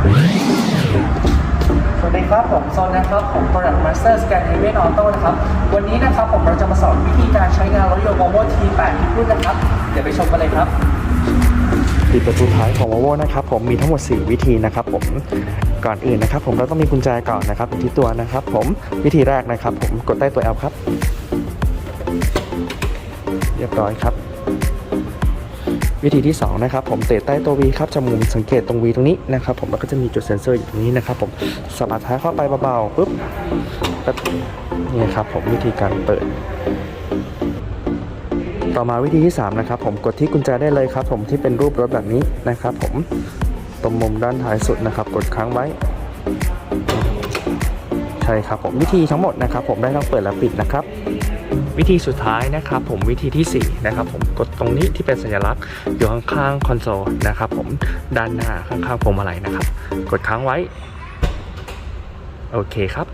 สวัสดีครับ ผมโซนนะครับ ผม Product Master Scandinavian Auto นะครับ วันนี้นะครับผมเราจะมาสอนวิธีการใช้งานรถยนต์ Volvo T8 ทุกรุ่นนะครับ เดี๋ยวไปชมกันเลยครับปิดประตูท้ายของ Volvo นะครับผมมีทั้งหมด 4 วิธีนะครับผมก่อนอื่นนะครับผมเราต้องมีกุญแจก่อนนะครับที่ตัวนะครับผมวิธีแรกนะครับผมกดใต้ตัว L ครับ เรียบร้อยครับ วิธีที่2นะครับผมเตะใต้ตัว V ครับจมูกสังเกตตรง V ตรงนี้นะครับผมแล้วก็จะมีจุดเซ็นเซอร์อยู่ตรงนี้นะครับผมสะบัดท้ายเข้าไปเบาๆปุ๊บก็นี่ครับผมวิธีการเปิด ต่อมาวิธีที่ 3 นะครับผมกดที่กุญแจได้เลยครับ ผมที่เป็นรูปรถแบบนี้นะครับ ผมตรงมุมด้านท้ายสุดนะครับ กดค้างไว้ใช่ครับผมวิธีทั้งหมดนะครับ ผมได้ทั้งเปิดและปิดนะครับ วิธีสุดท้ายนะครับผมวิธีที่4นะครับผมกดตรงนี้ที่เป็นสัญลักษณ์อยู่ข้างๆคอนโซลนะครับผมด้านหน้าข้างๆพวงมาลัยนะครับ กดค้างไว้ โอเคครับ